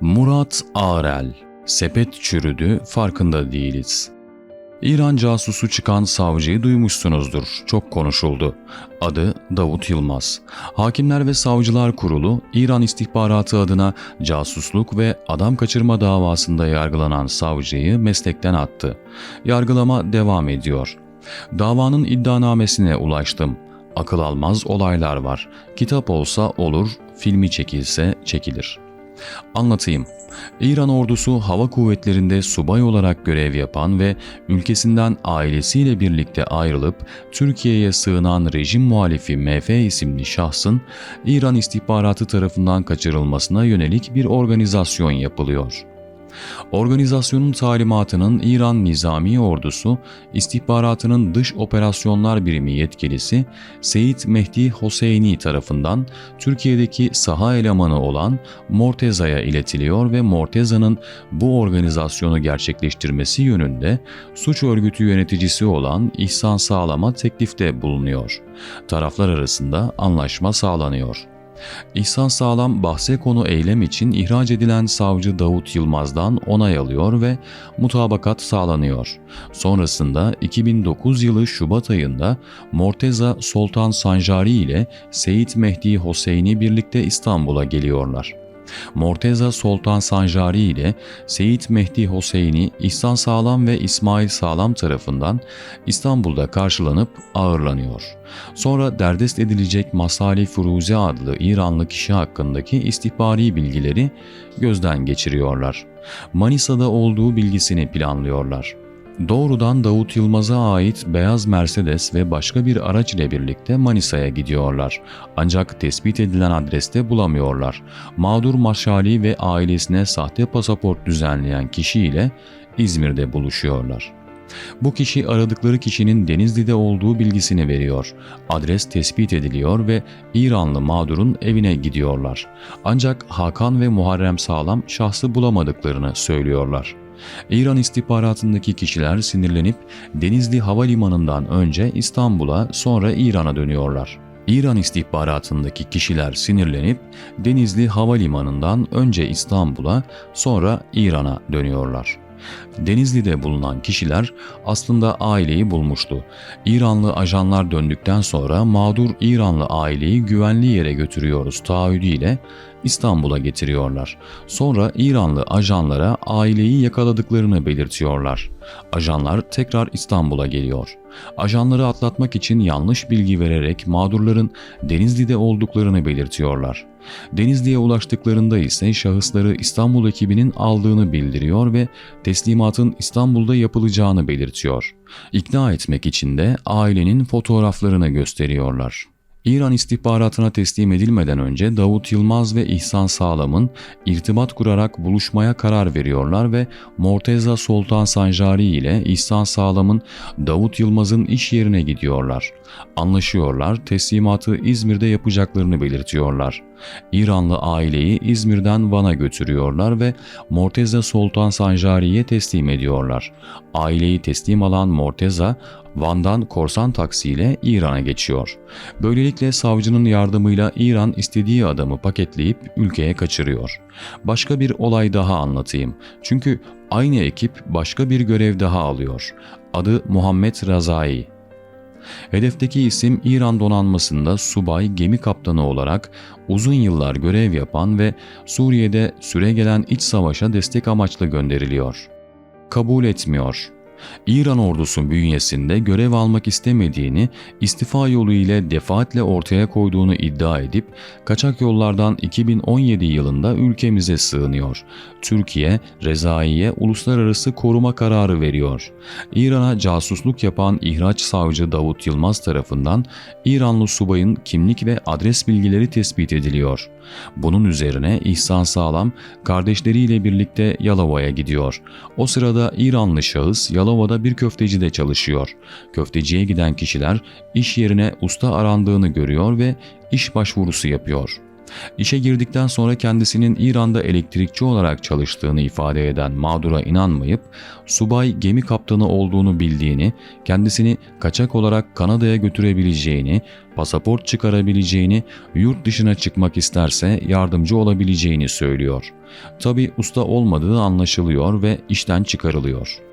Murat Arel Sepet çürüdü farkında değiliz. İran casusu çıkan savcıyı duymuşsunuzdur. Çok konuşuldu. Adı Davut Yılmaz. Hakimler ve Savcılar Kurulu İran istihbaratı adına casusluk ve adam kaçırma davasında yargılanan savcıyı meslekten attı. Yargılama devam ediyor. Davanın iddianamesine ulaştım. Akıl almaz olaylar var. Kitap olsa olur, filmi çekilse çekilir.'' Anlatayım. İran ordusu hava kuvvetlerinde subay olarak görev yapan ve ülkesinden ailesiyle birlikte ayrılıp Türkiye'ye sığınan rejim muhalifi MF isimli şahsın İran istihbaratı tarafından kaçırılmasına yönelik bir organizasyon yapılıyor. Organizasyonun talimatının İran Nizami Ordusu istihbaratının dış operasyonlar birimi yetkilisi Seyit Mehdi Hoseyni tarafından Türkiye'deki saha elemanı olan Morteza'ya iletiliyor ve Morteza'nın bu organizasyonu gerçekleştirmesi yönünde suç örgütü yöneticisi olan İhsan Sağlam'a teklifte bulunuyor. Taraflar arasında anlaşma sağlanıyor. İhsan Sağlam bahse konu eylem için ihraç edilen savcı Davut Yılmaz'dan onay alıyor ve mutabakat sağlanıyor. Sonrasında 2009 yılı Şubat ayında Morteza Sultan Sanjari ile Seyit Mehdi Hoseyni birlikte İstanbul'a geliyorlar. Morteza Sultan Sanjari ile Seyit Mehdi Hoseyni, İhsan Sağlam ve İsmail Sağlam tarafından İstanbul'da karşılanıp ağırlanıyor. Sonra derdest edilecek Masali Furuze adlı İranlı kişi hakkındaki istihbari bilgileri gözden geçiriyorlar. Manisa'da olduğu bilgisini planlıyorlar. Doğrudan Davut Yılmaz'a ait beyaz Mercedes ve başka bir araç ile birlikte Manisa'ya gidiyorlar. Ancak tespit edilen adreste bulamıyorlar. Mağdur Maşali ve ailesine sahte pasaport düzenleyen kişi ile İzmir'de buluşuyorlar. Bu kişi aradıkları kişinin Denizli'de olduğu bilgisini veriyor. Adres tespit ediliyor ve İranlı mağdurun evine gidiyorlar. Ancak Hakan ve Muharrem Sağlam şahsı bulamadıklarını söylüyorlar. İran istihbaratındaki kişiler sinirlenip Denizli Havalimanı'ndan önce İstanbul'a sonra İran'a dönüyorlar. İran istihbaratındaki kişiler sinirlenip Denizli Havalimanı'ndan önce İstanbul'a sonra İran'a dönüyorlar. Denizli'de bulunan kişiler aslında aileyi bulmuştu. İranlı ajanlar döndükten sonra mağdur İranlı aileyi güvenli yere götürüyoruz taahhüdüyle İstanbul'a getiriyorlar. Sonra İranlı ajanlara aileyi yakaladıklarını belirtiyorlar. Ajanlar tekrar İstanbul'a geliyor. Ajanları atlatmak için yanlış bilgi vererek mağdurların Denizli'de olduklarını belirtiyorlar. Denizli'ye ulaştıklarında ise şahısları İstanbul ekibinin aldığını bildiriyor ve teslimatın İstanbul'da yapılacağını belirtiyor. İkna etmek için de ailenin fotoğraflarını gösteriyorlar. İran istihbaratına teslim edilmeden önce Davut Yılmaz ve İhsan Sağlam'ın irtibat kurarak buluşmaya karar veriyorlar ve Morteza Sultan Sanjari ile İhsan Sağlam'ın Davut Yılmaz'ın iş yerine gidiyorlar. Anlaşıyorlar, teslimatı İzmir'de yapacaklarını belirtiyorlar. İranlı aileyi İzmir'den Van'a götürüyorlar ve Morteza Sultan Sanjari'ye teslim ediyorlar. Aileyi teslim alan Morteza, Van'dan korsan taksiyle İran'a geçiyor. Böylelikle savcının yardımıyla İran istediği adamı paketleyip ülkeye kaçırıyor. Başka bir olay daha anlatayım. Çünkü aynı ekip başka bir görev daha alıyor. Adı Muhammed Razai. Hedefteki isim İran donanmasında subay gemi kaptanı olarak uzun yıllar görev yapan ve Suriye'de süregelen iç savaşa destek amaçlı gönderiliyor. Kabul etmiyor. İran ordusu bünyesinde görev almak istemediğini, istifa yolu ile defaatle ortaya koyduğunu iddia edip kaçak yollardan 2017 yılında ülkemize sığınıyor. Türkiye, Rezai'ye uluslararası koruma kararı veriyor. İran'a casusluk yapan ihraç savcı Davut Yılmaz tarafından İranlı subayın kimlik ve adres bilgileri tespit ediliyor. Bunun üzerine İhsan Sağlam kardeşleriyle birlikte Yalova'ya gidiyor. O sırada İranlı şahıs Yalova'da bir köftecide çalışıyor. Köfteciye giden kişiler iş yerine usta arandığını görüyor ve iş başvurusu yapıyor. İşe girdikten sonra kendisinin İran'da elektrikçi olarak çalıştığını ifade eden mağdura inanmayıp subay gemi kaptanı olduğunu bildiğini, kendisini kaçak olarak Kanada'ya götürebileceğini, pasaport çıkarabileceğini, yurt dışına çıkmak isterse yardımcı olabileceğini söylüyor. Tabi usta olmadığı anlaşılıyor ve işten çıkarılıyor.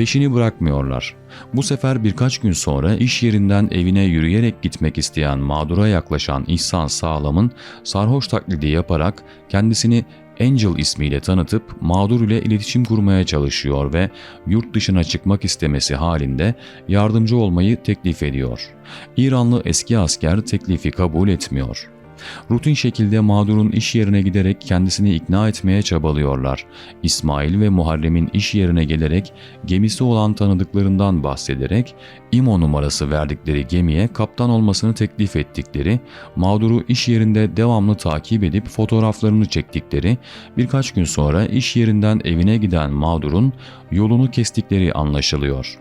Peşini bırakmıyorlar. Bu sefer birkaç gün sonra iş yerinden evine yürüyerek gitmek isteyen mağdura yaklaşan İhsan Sağlam'ın sarhoş taklidi yaparak kendisini Angel ismiyle tanıtıp mağdur ile iletişim kurmaya çalışıyor ve yurt dışına çıkmak istemesi halinde yardımcı olmayı teklif ediyor. İranlı eski asker teklifi kabul etmiyor. Rutin şekilde mağdurun iş yerine giderek kendisini ikna etmeye çabalıyorlar. İsmail ve Muharrem'in iş yerine gelerek gemisi olan tanıdıklarından bahsederek İMO numarası verdikleri gemiye kaptan olmasını teklif ettikleri, mağduru iş yerinde devamlı takip edip fotoğraflarını çektikleri, birkaç gün sonra iş yerinden evine giden mağdurun yolunu kestikleri anlaşılıyor.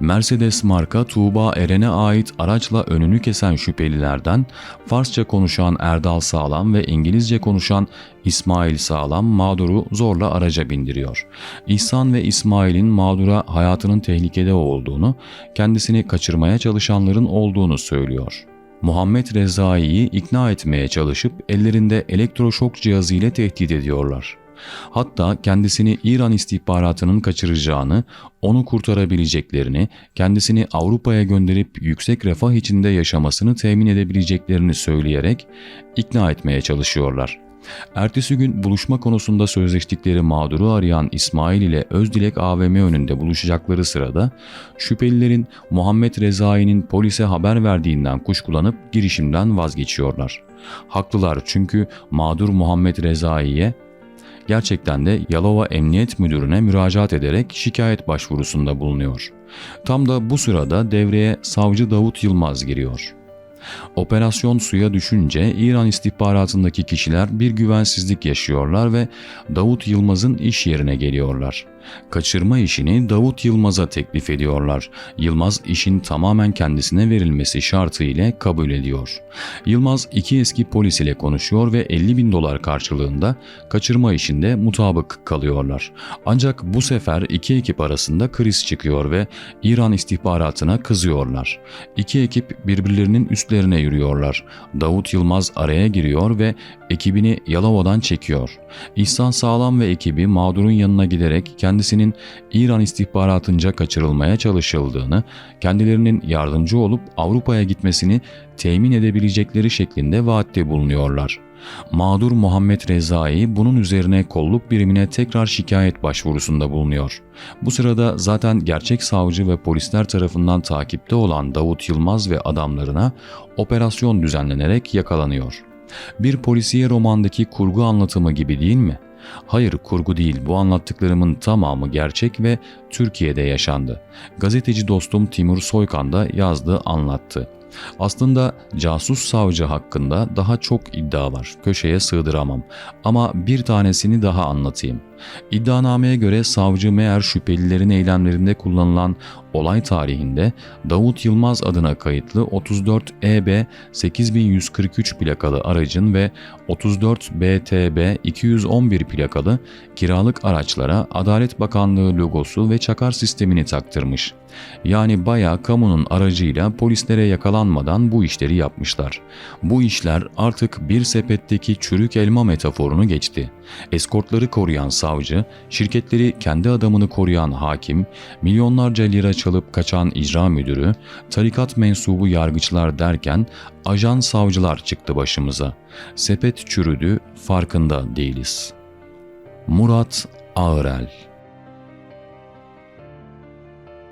Mercedes marka Tuğba Eren'e ait araçla önünü kesen şüphelilerden Farsça konuşan Erdal Sağlam ve İngilizce konuşan İsmail Sağlam mağduru zorla araca bindiriyor. İhsan ve İsmail'in mağdura hayatının tehlikede olduğunu, kendisini kaçırmaya çalışanların olduğunu söylüyor. Muhammed Rezai'yi ikna etmeye çalışıp ellerinde elektroşok cihazı ile tehdit ediyorlar. Hatta kendisini İran istihbaratının kaçıracağını, onu kurtarabileceklerini, kendisini Avrupa'ya gönderip yüksek refah içinde yaşamasını temin edebileceklerini söyleyerek ikna etmeye çalışıyorlar. Ertesi gün buluşma konusunda sözleştikleri mağduru arayan İsmail ile Özdilek AVM önünde buluşacakları sırada şüphelilerin Muhammed Rezai'nin polise haber verdiğinden kuşkulanıp girişimden vazgeçiyorlar. Haklılar çünkü mağdur Muhammed Rezai'ye gerçekten de Yalova Emniyet Müdürü'ne müracaat ederek şikayet başvurusunda bulunuyor. Tam da bu sırada devreye savcı Davut Yılmaz giriyor. Operasyon suya düşünce İran istihbaratındaki kişiler bir güvensizlik yaşıyorlar ve Davut Yılmaz'ın iş yerine geliyorlar. Kaçırma işini Davut Yılmaz'a teklif ediyorlar. Yılmaz işin tamamen kendisine verilmesi şartı ile kabul ediyor. Yılmaz iki eski polis ile konuşuyor ve 50 bin dolar karşılığında kaçırma işinde mutabık kalıyorlar. Ancak bu sefer iki ekip arasında kriz çıkıyor ve İran istihbaratına kızıyorlar. İki ekip birbirlerinin üstlerine yürüyorlar. Davut Yılmaz araya giriyor ve ekibini Yalova'dan çekiyor. İhsan Sağlam ve ekibi mağdurun yanına giderek kendisinin İran istihbaratınca kaçırılmaya çalışıldığını, kendilerinin yardımcı olup Avrupa'ya gitmesini temin edebilecekleri şeklinde vaatte bulunuyorlar. Mağdur Muhammed Rezai bunun üzerine kolluk birimine tekrar şikayet başvurusunda bulunuyor. Bu sırada zaten gerçek savcı ve polisler tarafından takipte olan Davut Yılmaz ve adamlarına operasyon düzenlenerek yakalanıyor. Bir polisiye romandaki kurgu anlatımı gibi değil mi? Hayır kurgu değil bu anlattıklarımın tamamı gerçek ve Türkiye'de yaşandı. Gazeteci dostum Timur Soykan da yazdı anlattı. Aslında casus savcı hakkında daha çok iddia var. Köşeye sığdıramam. Ama bir tanesini daha anlatayım. İddianameye göre savcı meğer şüphelilerin eylemlerinde kullanılan olay tarihinde Davut Yılmaz adına kayıtlı 34 EB 8143 plakalı aracın ve 34 BTB 211 plakalı kiralık araçlara Adalet Bakanlığı logosu ve çakar sistemini taktırmış. Yani bayağı kamunun aracıyla polislere yakalanmadan bu işleri yapmışlar. Bu işler artık bir sepetteki çürük elma metaforunu geçti. Eskortları koruyan savcı, şirketleri kendi adamını koruyan hakim, milyonlarca lira çalıp kaçan icra müdürü, tarikat mensubu yargıçlar derken ajan savcılar çıktı başımıza. Sepet çürüdü, farkında değiliz. Murat Ağırel